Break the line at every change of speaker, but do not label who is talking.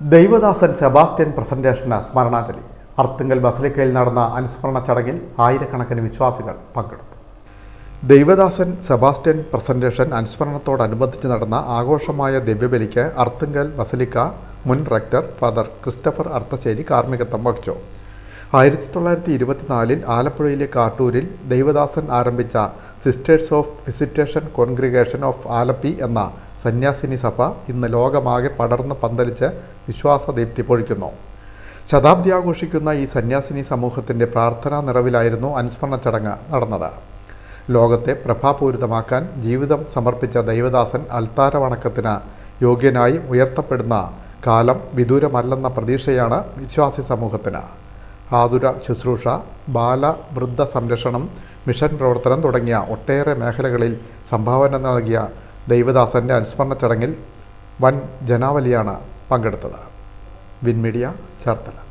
ദൈവദാസൻ സെബാസ്റ്റ്യൻ പ്രസന്റേഷന് സ്മരണാഞ്ജലി. അർത്തുങ്കൽ ബസലിക്കയിൽ നടന്ന അനുസ്മരണ ചടങ്ങിൽ ആയിരക്കണക്കിന് വിശ്വാസികൾ പങ്കെടുത്തു. ദൈവദാസൻ സെബാസ്റ്റ്യൻ പ്രസന്റേഷൻ അനുസ്മരണത്തോടനുബന്ധിച്ച് നടന്ന ആഘോഷമായ ദിവ്യബലിക്ക് അർത്തുങ്കൽ ബസലിക്ക മുൻ റെക്ടർ ഫാദർ ക്രിസ്റ്റഫർ അർത്തശ്ശേരി കാർമ്മികത്വം വഹിച്ചു. ആയിരത്തി തൊള്ളായിരത്തി ഇരുപത്തിനാലിൽ ആലപ്പുഴയിലെ കാട്ടൂരിൽ ദൈവദാസൻ ആരംഭിച്ച sisters of visitation congregation of Alleppey എന്ന സന്യാസിനി സഭ ഇന്ന് ലോകമാകെ പടർന്ന് പന്തലിച്ച് വിശ്വാസ ദീപ്തി പൊഴിക്കുന്നു. ശതാബ്ദി ആഘോഷിക്കുന്ന ഈ സന്യാസിനി സമൂഹത്തിന്റെ പ്രാർത്ഥനാ നിറവിലായിരുന്നു അനുസ്മരണ ചടങ്ങ് നടന്നത്. ലോകത്തെ പ്രഭാപൂരിതമാക്കാൻ ജീവിതം സമർപ്പിച്ച ദൈവദാസൻ അൽത്താര വണക്കത്തിന് യോഗ്യനായി ഉയർത്തപ്പെടുന്ന കാലം വിദൂരമല്ലെന്ന പ്രതീക്ഷയാണ് വിശ്വാസി സമൂഹത്തിന്. ആതുര ശുശ്രൂഷ ബാല വൃദ്ധ സംരക്ഷണം മിഷൻ പ്രവർത്തനം തുടങ്ങിയ ഒട്ടേറെ മേഖലകളിൽ സംഭാവന നൽകിയ ദൈവദാസന്റെ അനുസ്മരണ ചടങ്ങിൽ വൻ ജനാവലിയാണ് പങ്കെടുത്തത്. വിൻമീഡിയ ചേർത്തല.